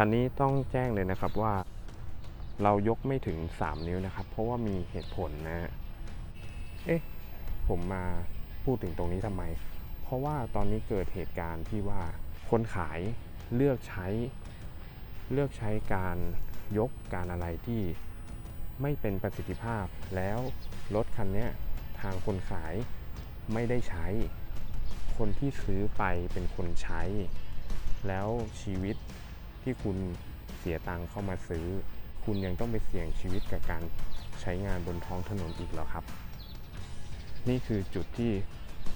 คันนี้ต้องแจ้งเลยนะครับว่า เรายกไม่ถึง 3 นิ้วนะครับ เพราะว่ามีเหตุผลนะฮะเอ๊ะ ผมมาพูดถึงตรงนี้ทำไม เพราะว่าตอนนี้เกิดเหตุการณ์ที่ว่าคนขายเลือกใช้เลือกใช้การยกการอะไรที่ไม่เป็นประสิทธิภาพ แล้วรถคันนี้ทางคนขายไม่ได้ใช้ คนที่ซื้อไปเป็นคนใช้ แล้วชีวิต ที่คุณเสียตังค์เข้ามาซื้อ คุณยังต้องไปเสี่ยงชีวิตกับการใช้งานบนท้องถนนอีกเหรอครับ นี่คือจุดที่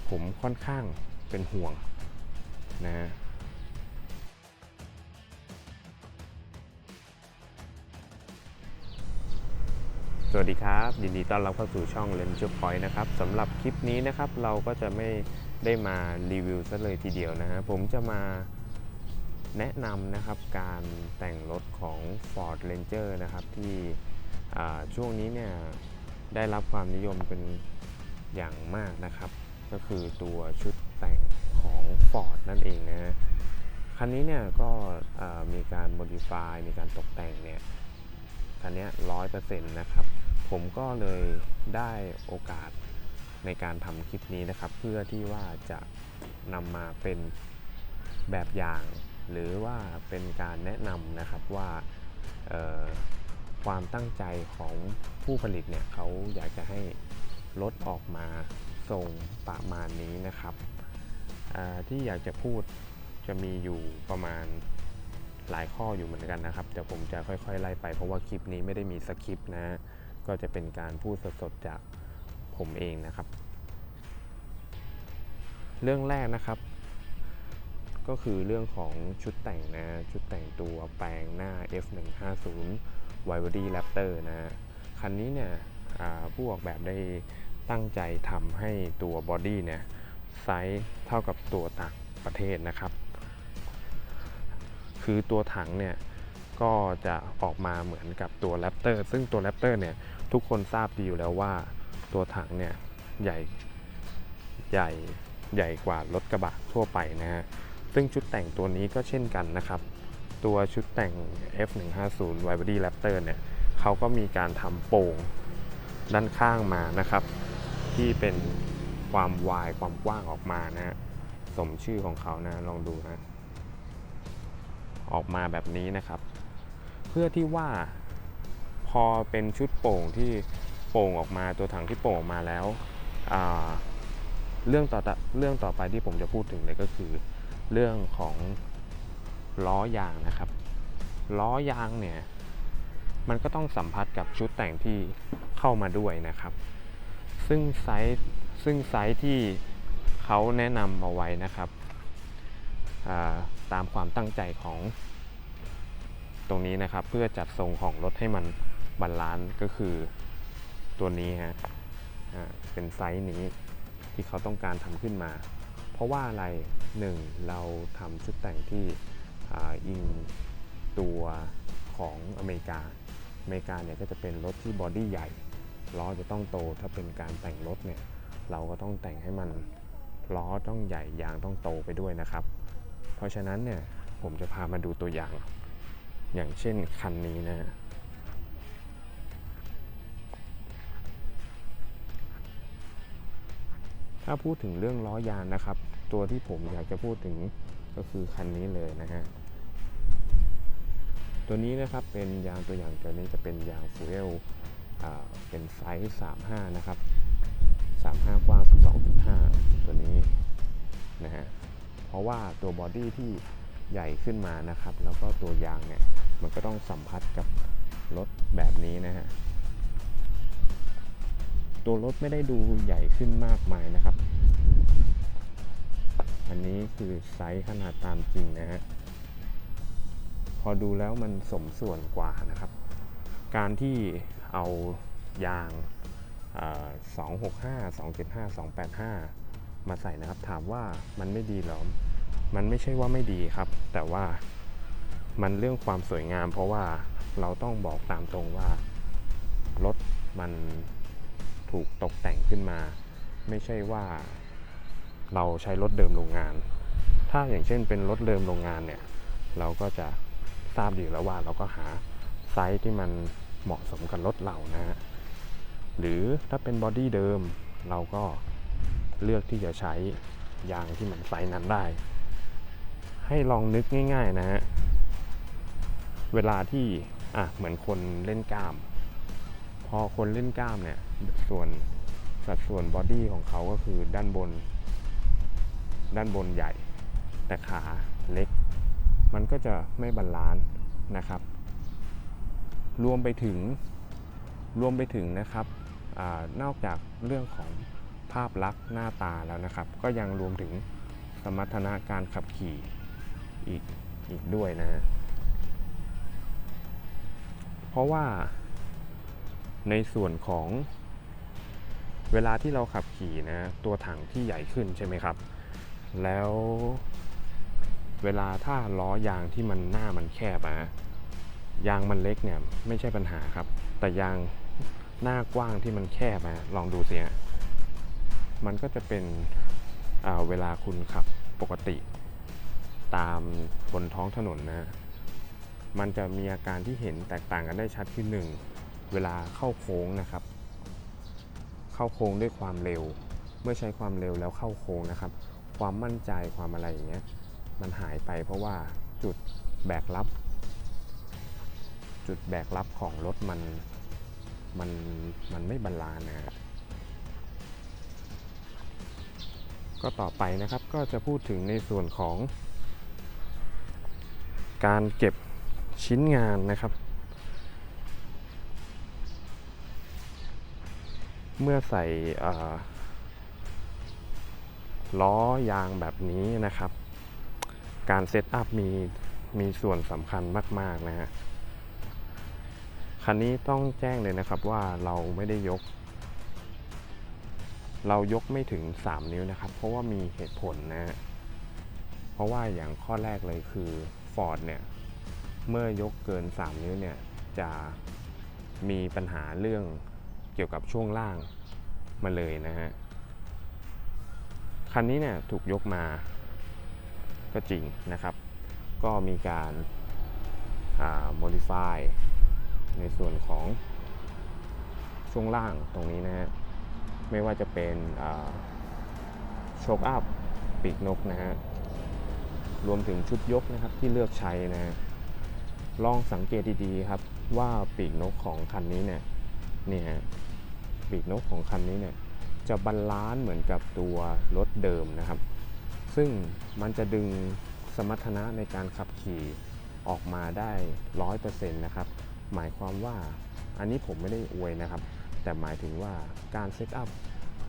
ผมค่อนข้างเป็นห่วงนะสวัสดีครับยินดีต้อนรับเข้าสู่ช่อง l e n s Point นะครับสำหรับคลิปนี้นะครับเราก็จะไม่ได้มารีวิวซะเลยทีเดียวนะฮะผมจะมา แนะนำนะครับการแต่งรถของ Ford Ranger นะครับที่ช่วงนี้เนี่ยได้รับความนิยมเป็นอย่างมากนะครับ ก็คือตัวชุดแต่งของ Ford นั่นเองนะ คันนี้เนี่ยก็มีการ modify มีการตกแต่งเนี่ยคันนี้ร้อยเปอร์เซ็นต์นะครับ ผมก็เลยได้โอกาสในการทำคลิปนี้นะครับ เพื่อที่ว่าจะนำมาเป็นแบบอย่าง หรือว่าเป็นการแนะนำนะครับว่าความตั้งใจของผู้ผลิตเนี่ยเขาอยากจะให้รถออกมาทรงประมาณนี้นะครับที่อยากจะพูดจะมีอยู่ประมาณหลายข้ออยู่เหมือนกันนะครับเดี๋ยวผมจะค่อยๆ ไล่ไปเพราะว่าคลิปนี้ไม่ได้มีสคริปต์นะก็จะเป็นการพูดสดๆจากผมเองนะครับ เรื่องแรกนะครับ ก็คือเรื่องของชุดแต่งนะ ชุดแต่งตัวแปลงหน้า F150 w i v e r y Raptor นะคันนี้เนี่ยผู้ออกแบบได้ตั้งใจทำให้ตัวบอดี้เนี่ยไซส์เท่ากับตัวต่างประเทศนะครับ คือตัวถังเนี่ยก็จะออกมาเหมือนกับตัวแรปเตอร์ซึ่งตัวแรปเตอร์เนี่ยทุกคนทราบดีอยู่แล้วว่าตัวถังเนี่ยใหญ่ใหญ่ใหญ่กว่ารถกระบะทั่วไปนะฮะ ซึ่งชุดแต่งตัวนี้ก็เช่นกันนะครับ ตัวชุดแต่ง F150 w i b o d y Raptor เนี่ยเขาก็มีการทำโป่งด้านข้างมานะครับ ที่เป็นความวายความกว้างออกมานะฮะสมชื่อของเขานะลองดูนะออกมาแบบนี้นะครับ เพื่อที่ว่าพอเป็นชุดโป่งที่โป่งออกมาตัวถังที่โป่งออกมาแล้ว เรื่องต่อเรื่องต่อไปที่ผมจะพูดถึงเลยก็คือ เรื่องของล้อยางนะครับ ล้อยางเนี่ย มันก็ต้องสัมผัสกับชุดแต่งที่เข้ามาด้วยนะครับ ซึ่งไซส์ซึ่งไซส์ที่เขาแนะนำเอาไว้นะครับาตามความตั้งใจของตรงนี้นะครับ เพื่อจัดทรงของรถให้มันบาลานซ์ก็คือตัวนี้ฮะเป็นไซส์นี้ที่เขาต้องการทำขึ้นมา ราะว่าอะไรหนึ่งเราทำชุดแต่งที่อิงตัวของอเมริกา อเมริกาเนี่ยก็จะเป็นรถที่บอดี้ใหญ่ ล้อจะต้องโต ถ้าเป็นการแต่งรถเนี่ยเราก็ต้องแต่งให้มันล้อต้องใหญ่ยางต้องโตไปด้วยนะครับ เพราะฉะนั้นเนี่ยผมจะพามาดูตัวอย่าง อย่างเช่นคันนี้นะถ้าพูดถึงเรื่องล้อยางนะครับ ตัวที่ผมอยากจะพูดถึงก็คือคันนี้เลยนะฮะ ตัวนี้นะครับเป็นยางตัวอย่างตัวนี้จะเป็นยางฟูเอลอ่าเป็นไซส์ 35 นะครับ 35 กว้าง 12.5 ตัวนี้นะฮะ เพราะว่าตัวบอดี้ที่ใหญ่ขึ้นมานะครับ แล้วก็ตัวยางเนี่ย มันก็ต้องสัมผัสกับรถแบบนี้นะฮะ ตัวรถไม่ได้ดูใหญ่ขึ้นมากมายนะครับ อันนี้คือไซส์ขนาดตามจริงนะฮะ พอดูแล้วมันสมส่วนกว่านะครับ การที่เอายาง 265 275 285 มาใส่นะครับ ถามว่ามันไม่ดีหรอ มันไม่ใช่ว่าไม่ดีครับ แต่ว่ามันเรื่องความสวยงาม เพราะว่าเราต้องบอกตามตรงว่ารถมันถูกตกแต่งขึ้นมา ไม่ใช่ว่า เราใช้รถเดิมโรงงาน ถ้าอย่างเช่นเป็นรถเดิมโรงงานเนี่ย เราก็จะทราบดีอยู่แล้วว่าเราก็หาไซส์ที่มันเหมาะสมกับรถเรานะฮะ หรือถ้าเป็นบอดี้เดิมเราก็เลือกที่จะใช้ยางที่มันไซส์นั้นได้ ให้ลองนึกง่าย ๆนะฮะ เวลาที่อะเหมือนคนเล่นกล้าม พอคนเล่นกล้ามเนี่ยส่วนสัดส่วนบอดี้ของเขาก็คือด้านบน ด้านบนใหญ่ แต่ขาเล็ก มันก็จะไม่บาลานซ์นะครับ รวมไปถึงรวมไปถึงนะครับอนอกจากเรื่องของภาพลักษณ์หน้าตาแล้วนะครับ ก็ยังรวมถึงสมรรถนะการขับขี่อีกอีกด้วยนะ เพราะว่าในส่วนของเวลาที่เราขับขี่นะตัวถังที่ใหญ่ขึ้นใช่ไหมครับ แล้วเวลาถ้าล้อยางที่มันหน้ามันแคบอะยางมันเล็กเนี่ยไม่ใช่ปัญหาครับ แต่ยางหน้ากว้างที่มันแคบอะลองดูสิฮะมันก็จะเป็นเวลาคุณขับปกติ ตามบนท้องถนนนะ มันจะมีอาการที่เห็นแตกต่างกันได้ชัดคือหนึ่งเวลาเข้าโค้งนะครับ เข้าโค้งด้วยความเร็ว เมื่อใช้ความเร็วแล้วเข้าโค้งนะครับ ความมั่นใจความอะไรอย่างเงี้ยมันหายไปเพราะว่าจุดแบกรับ จุดแบกรับของรถมันมันมันไม่บาลานะก็ต่อไปนะครับก็จะพูดถึงในส่วนของ การเก็บชิ้นงานนะครับ เมื่อใส่ ล้อยางแบบนี้นะครับ การเซตอัพมีมีส่วนสำคัญมาก ๆ นะฮะ คันนี้ต้องแจ้งเลยนะครับว่าเราไม่ได้ยก เรายกไม่ถึง 3 นิ้วนะครับ เพราะว่ามีเหตุผลนะฮะเพราะว่าอย่างข้อแรกเลยคือ Ford เนี่ย เมื่อยกเกิน 3 นิ้วเนี่ย จะมีปัญหาเรื่องเกี่ยวกับช่วงล่างมาเลยนะฮะ คันนี้เนี่ยถูกยกมาก็จริงนะครับ ก็มีการา modify ในส่วนของช่วงล่างตรงนี้นะฮะ ไม่ว่าจะเป็นโชคอัพปีกนกนะฮะ รวมถึงชุดยกนะครับที่เลือกใช้นะฮะลองสังเกตดีๆครับว่าปีกนกของคันนี้เนี่ยนี่ฮะปีกนกของคันนี้เนี่ย จะบาลานซ์เหมือนกับตัวรถเดิมนะครับ ซึ่งมันจะดึงสมรรถนะในการขับขี่ออกมาได้ร้อยเปอร์เซ็นต์นะครับ หมายความว่าอันนี้ผมไม่ได้อวยนะครับ แต่หมายถึงว่าการเซตอัพ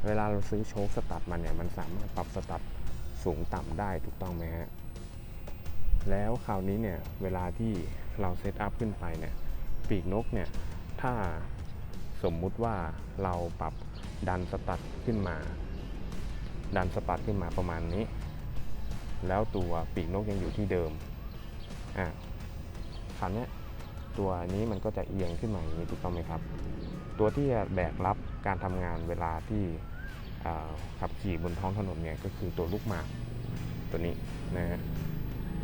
เวลาเราซื้อโชคสตัดมันเนี่ยมันสามารถปรับสตัดสูงต่ำได้ถูกต้องไหมฮะแล้วคราวนี้เนี่ยเวลาที่เราเซตอัพขึ้นไปเนี่ยปีกนกเนี่ยถ้าสมมุติว่าเราปรับ ดันสตัดขึ้นมา ดันสตัดขึ้นมาประมาณนี้ แล้วตัวปีกนกยังอยู่ที่เดิมอะคราวนี้ตัวนี้มันก็จะเอียงขึ้นมาอย่างนี้ถูกต้องไหมครับ ตัวที่จะแบกรับการทำงานเวลาที่ขับขี่บนท้องถนนเนี่ยก็คือตัวลูกหมากตัวนี้นะฮะ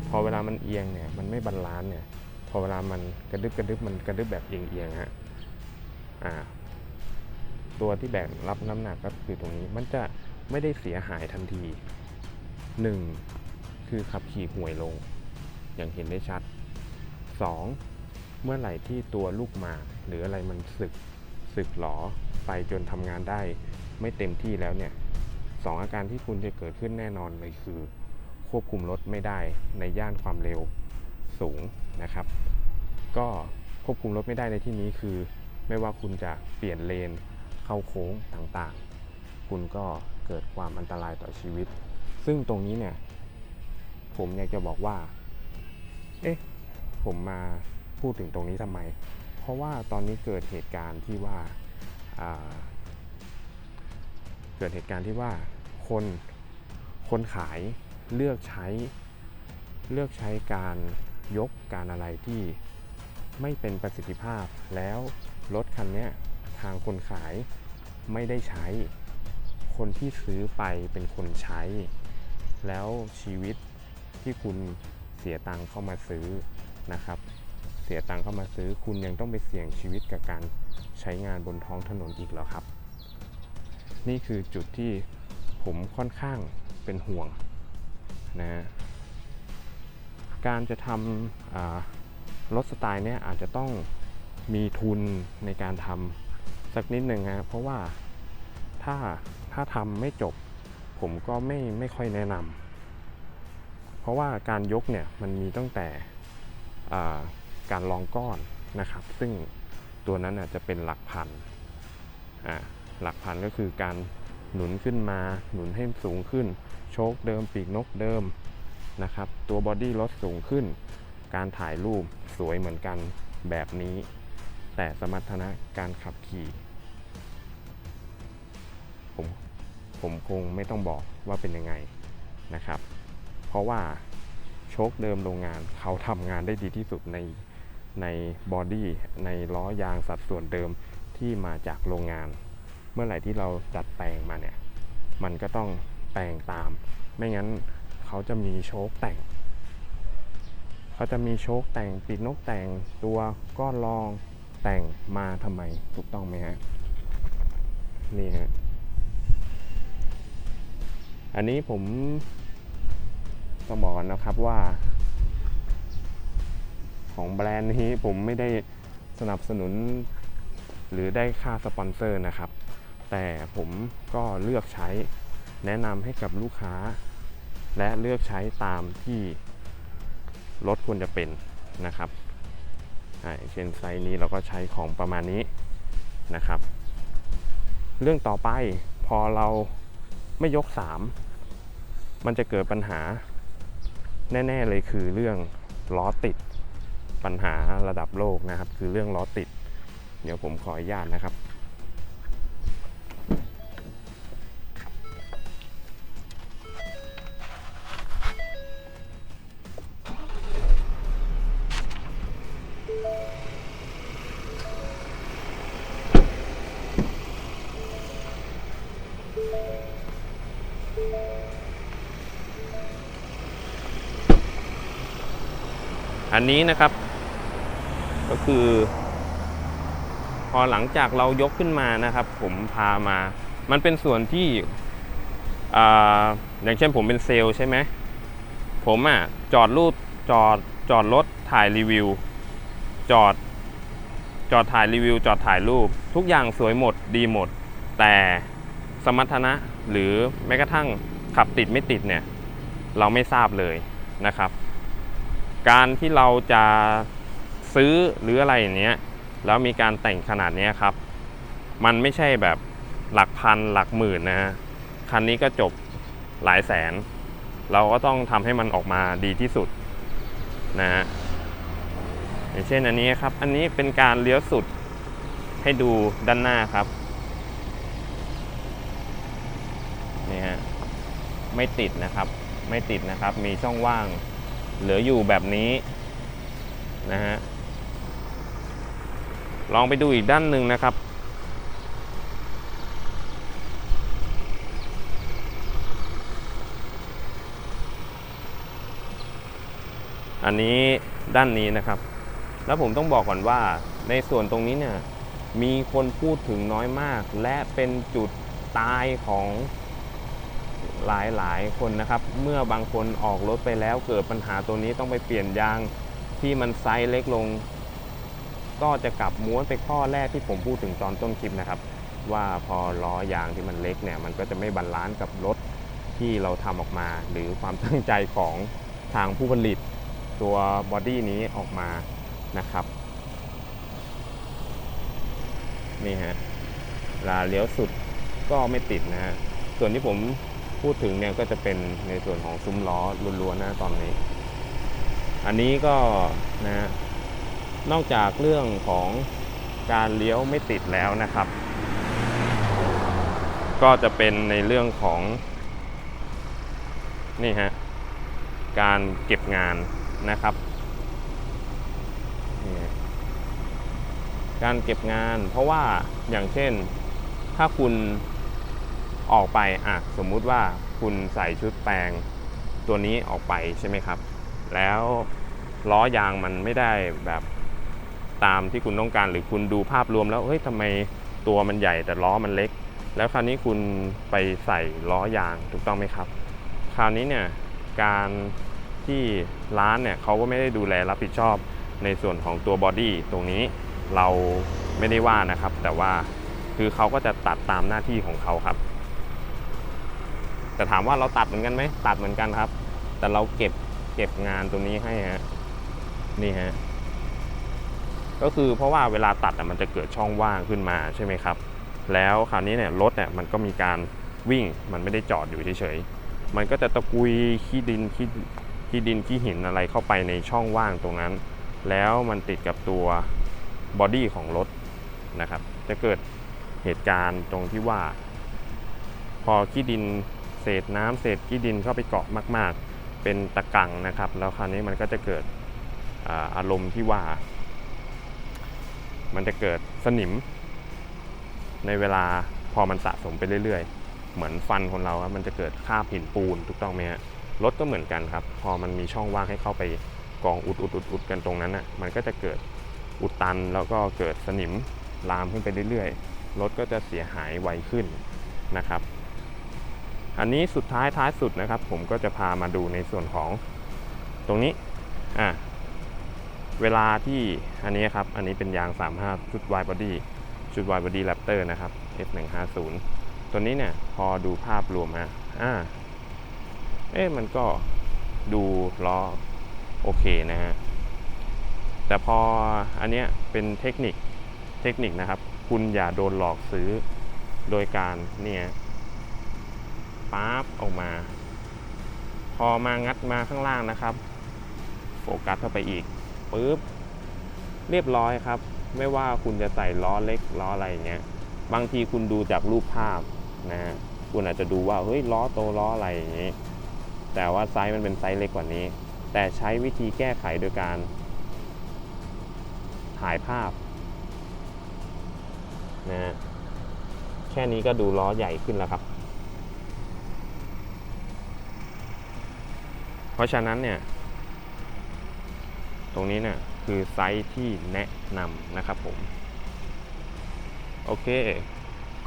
พอเวลามันเอียงเนี่ยมันไม่บาลานซ์เนี่ยพอเวลามันกระดึบกระดึบมันกระดึบแบบเอียงเอียงๆฮะอ่า ตัวที่แบกรับน้ำหนักก็คือตรงนี้มันจะไม่ได้เสียหายทันทีหนึ่งคือขับขี่ห่วยลง อย่างเห็นได้ชัดสองเมื่อไหร่ที่ตัวลูกหมากหรืออะไรมันสึกสึกหลอไปจนทำงานได้ ไม่เต็มที่แล้วเนี่ยสองอาการที่คุณจะเกิดขึ้นแน่นอนเลยคือ ควบคุมรถไม่ได้ในย่านความเร็วสูงนะครับ ก็ควบคุมรถไม่ได้ในที่นี้คือ ไม่ว่าคุณจะเปลี่ยนเลน เข้าโค้งต่างๆ คุณก็เกิดความอันตรายต่อชีวิต ซึ่งตรงนี้เนี่ย ผมอยากจะบอกว่า เอ๊ะ ผมมาพูดถึงตรงนี้ทำไม เพราะว่าตอนนี้เกิดเหตุการณ์ที่ว่าอ่าเกิดเหตุการณ์ที่ว่าคนคนขายเลือกใช้เลือกใช้การยกการอะไรที่ไม่เป็นประสิทธิภาพแล้วรถคันเนี้ยทางคนขาย ไม่ได้ใช้ คนที่ซื้อไปเป็นคนใช้ แล้วชีวิตที่คุณเสียตังค์เข้ามาซื้อนะครับ เสียตังค์เข้ามาซื้อ คุณยังต้องไปเสี่ยงชีวิตกับการใช้งานบนท้องถนนอีกเหรอครับ นี่คือจุดที่ผมค่อนข้างเป็นห่วงนะการจะทำรถสไตล์เนี้ยอาจจะต้องมีทุนในการทำ สักนิดหนึ่งนะเพราะว่าถ้าถ้าทำไม่จบ ผมก็ไม่ไม่ค่อยแนะนำเพราะว่าการยกเนี่ยมันมีตั้งแต่การลองก้อนนะครับ ซึ่งตัวนั้นอาจจะเป็นหลักพันหลักพันก็คือการหนุนขึ้นมาหนุนให้สูงขึ้น โชคเดิมปีกนกเดิมนะครับ ตัวบอดี้รถสูงขึ้น การถ่ายรูปสวยเหมือนกันแบบนี้ แต่สมรรถนะการขับขี่ ผมผมคงไม่ต้องบอกว่าเป็นยังไงนะครับ เพราะว่าโชคเดิมโรงงานเขาทำงานได้ดีที่สุดในในบอดี้ในล้อยางสัดส่วนเดิมที่มาจากโรงงาน เมื่อไหร่ที่เราดัดแปลงมาเนี่ย มันก็ต้องแปลงตาม ไม่งั้นเขาจะมีโชคแต่ง เขาจะมีโชคแต่งปีกนกแต่งตัวก้อนรอง แต่งมาทำไมถูกต้องไหมฮะ นี่ฮะ อันนี้ผมต้องบอกก่อนนะครับว่า ของแบรนด์นี้ผมไม่ได้สนับสนุน หรือได้ค่าสปอนเซอร์นะครับ แต่ผมก็เลือกใช้แนะนำให้กับลูกค้า และเลือกใช้ตามที่รถควรจะเป็นนะครับ เช่นไซส์นี้เราก็ใช้ของประมาณนี้นะครับ เรื่องต่อไปพอเราไม่ยก 3 มันจะเกิดปัญหาแน่ ๆ เลยคือเรื่องล้อติดปัญหาระดับโลกนะครับ คือเรื่องล้อติด เดี๋ยวผมขออนุญาตนะครับ อันนี้นะครับ ก็คือ พอหลังจากเรายกขึ้นมานะครับ ผมพามา มันเป็นส่วนที่ออย่างเช่นผมเป็นเซลล์ใช่ไหมผมอะจอดรูปจอดจอดรถถ่ายรีวิว จอด จอดถ่ายรีวิว จอดถ่ายรูป ทุกอย่างสวยหมดดีหมด แต่สมรรถนะหรือแม้กระทั่งขับติดไม่ติดเนี่ย เราไม่ทราบเลยนะครับ การที่เราจะซื้อหรืออะไรอย่างเนี้ยแล้วมีการแต่งขนาดเนี้ยครับ มันไม่ใช่แบบหลักพันหลักหมื่นนะฮะคันนี้ก็จบหลายแสน เราก็ต้องทำให้มันออกมาดีที่สุดนะฮะอย่างเช่นอันนี้ครับ อันนี้เป็นการเลี้ยวสุดให้ดูด้านหน้าครับนี่ฮะไม่ติดนะครับ ไม่ติดนะครับ มีช่องว่าง เหลืออยู่แบบนี้นะฮะลองไปดูอีกด้านหนึ่งนะครับ อันนี้ด้านนี้นะครับ แล้วผมต้องบอกก่อนว่าในส่วนตรงนี้เนี่ยมีคนพูดถึงน้อยมาก และเป็นจุดตายของ หลายหลายคนนะครับ เมื่อบางคนออกรถไปแล้วเกิดปัญหาตัวนี้ต้องไปเปลี่ยนยางที่มันไซส์เล็กลง ก็จะกลับม้วนไปข้อแรกที่ผมพูดถึงตอนต้นคลิปนะครับ ว่าพอล้อยางที่มันเล็กเนี่ยมันก็จะไม่บาลานซ์กับรถที่เราทำออกมา หรือความตั้งใจของทางผู้ผลิตตัวบอดี้นี้ออกมานะครับนี่ฮะลาเลี้ยวสุดก็ไม่ติดนะฮะส่วนที่ผม พูดถึงเนี่ยก็จะเป็นในส่วนของซุ้มล้อล้วนๆนะตอนนี้ อันนี้ก็นะฮะนอกจากเรื่องของการเลี้ยวไม่ติดแล้วนะครับ ก็จะเป็นในเรื่องของนี่ฮะการเก็บงานนะครับ การเก็บงานเพราะว่าอย่างเช่นถ้าคุณ ออกไปอะสมมุติว่าคุณใส่ชุดแปลงตัวนี้ออกไปใช่ไหมครับ แล้วล้อยางมันไม่ได้แบบตามที่คุณต้องการหรือคุณดูภาพรวมแล้วเฮ้ยทำไมตัวมันใหญ่แต่ล้อมันเล็ก แล้วคราวนี้คุณไปใส่ล้อยางถูกต้องไหมครับ คราวนี้เนี่ยการที่ร้านเนี่ยเขาก็ไม่ได้ดูแลรับผิดชอบในส่วนของตัวบอดี้ตรงนี้เราไม่ได้ว่านะครับ แต่ว่าคือเขาก็จะตัดตามหน้าที่ของเขาครับ แต่ถามว่าเราตัดเหมือนกันไหมตัดเหมือนกันครับ แต่เราเก็บเก็บงานตรงนี้ให้ฮะนี่ฮะก็คือเพราะว่าเวลาตัดมันจะเกิดช่องว่างขึ้นมาใช่ไหมครับ แล้วคราวนี้เนี่ยรถเนี่ยมันก็มีการวิ่งมันไม่ได้จอดอยู่เฉยๆมันก็จะตะกุยขี้ดินขี้ขี้ดินขี้หินอะไรเข้าไปในช่องว่างตรงนั้น แล้วมันติดกับตัวบอดี้ของรถนะครับ จะเกิดเหตุการณ์ตรงที่ว่า พอขี้ดิน เศษน้ำเศษขี้ดินเข้าไปเกาะมาก ๆ เป็นตะกังนะครับ แล้วคราวนี้มันก็จะเกิดอาอารมณ์ที่ว่า มันจะเกิดสนิม ในเวลาพอมันสะสมไปเรื่อยๆ เหมือนฟันคนเราครับมันจะเกิดคราบหินปูนถูกต้องไหมฮะรถก็เหมือนกันครับ พอมันมีช่องว่างให้เข้าไปกองอุดอุดอุดอุดกันตรงนั้นอะมันก็จะเกิดอุดตันแล้วก็เกิดสนิมลามขึ้นไปเรื่อยๆรถก็จะเสียหายไวขึ้นนะครับ อันนี้สุดท้ายท้ายสุดนะครับ ผมก็จะพามาดูในส่วนของตรงนี้อะเวลาที่อันนี้ครับ อันนี้เป็นยาง 35 ชุด wide body ชุด wide body Raptor นะครับ F150 ตัวนี้เนี่ยพอดูภาพรวมฮะอ่าเอ๊ะมันก็ดูล้อโอเคนะฮะ แต่พออันเนี้ยเป็นเทคนิคเทคนิคนะครับ คุณอย่าโดนหลอกซื้อโดยการเนี่ย ปั๊บออกมา พอมางัดมาข้างล่างนะครับ โฟกัสเข้าไปอีกปุ๊บเรียบร้อยครับ ไม่ว่าคุณจะใส่ล้อเล็กล้ออะไรเงี้ยบางทีคุณดูจากรูปภาพนะฮะคุณอาจจะดูว่าเฮ้ยล้อโตล้ออะไรอย่างงี้ แต่ว่าไซส์มันเป็นไซส์เล็กกว่านี้ แต่ใช้วิธีแก้ไขโดยการ ถ่ายภาพนะแค่นี้ก็ดูล้อใหญ่ขึ้นแล้วครับ เพ ราะฉะนั้นเนี่ย ตรงนี้เนี่ยคือไซส์ที่แนะนำนะครับผม โอเค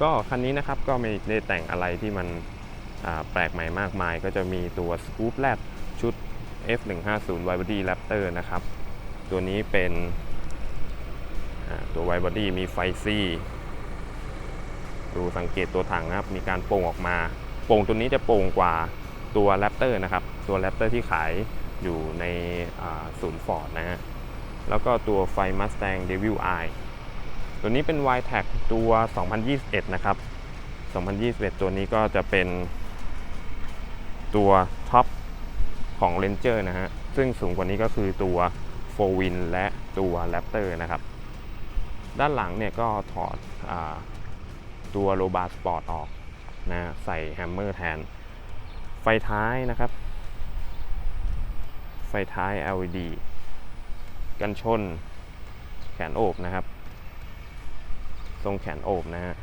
ก็คันนี้นะครับก็ไม่ได้แต่งอะไรที่มันแปลกใหม่มากมาย ก็จะมีตัว Scoop Lab ชุด F150 Wide Body Raptor นะครับ ตัวนี้เป็นตัว Wide Body มีไฟซี่ดูสังเกตตัวถังนะครับ มีการโป่งออกมา โป่งตัวนี้จะโป่งกว่า ตัว Raptor นะครับ ตัว Raptor ที่ขายอยู่ในศูนย์ฟอร์ดนะฮะ แล้วก็ตัวไฟ Mustang Devil Eye ตัวนี้เป็น y t a g ตัว 2021 นะครับ 2021 ตัวนี้ก็จะเป็นตัวท็อปของ Ranger นะฮะ ซึ่งสูงกว่านี้ก็คือตัว 4 Win และตัว Raptor นะครับ ด้านหลังเนี่ยก็ถอดอตัวโ o บาสปอร์ตออกนะใส่แฮมเมอร์แทน ไฟท้ายนะครับ ไฟท้าย LED กันชน แขนโอบนะครับ ทรงแขนโอบนะฮะ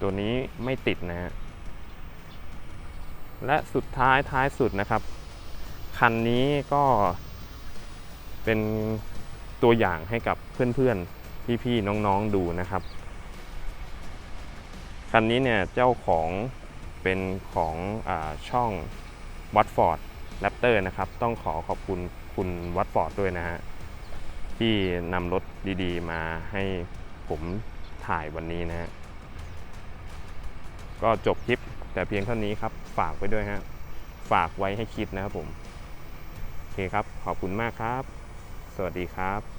ตัวนี้ไม่ติดนะฮะ และสุดท้ายท้ายสุดนะครับ คันนี้ก็เป็นตัวอย่างให้กับเพื่อนๆ พี่ๆ น้องๆ ดูนะครับ คันนี้เนี่ยเจ้าของเป็นของอช่องวัตฟอร์ดแรปเตอร์นะครับ ต้องขอขอบคุณคุณวัตฟอร์ดด้วยนะฮะ ที่นำรถดีๆ มาให้ผมถ่ายวันนี้นะฮะ ก็จบคลิปแต่เพียงเท่านี้ครับ ฝากไว้ด้วยฮะ ฝากไว้ให้คิดนะครับผม โอเคครับ ขอบคุณมากครับ สวัสดีครับ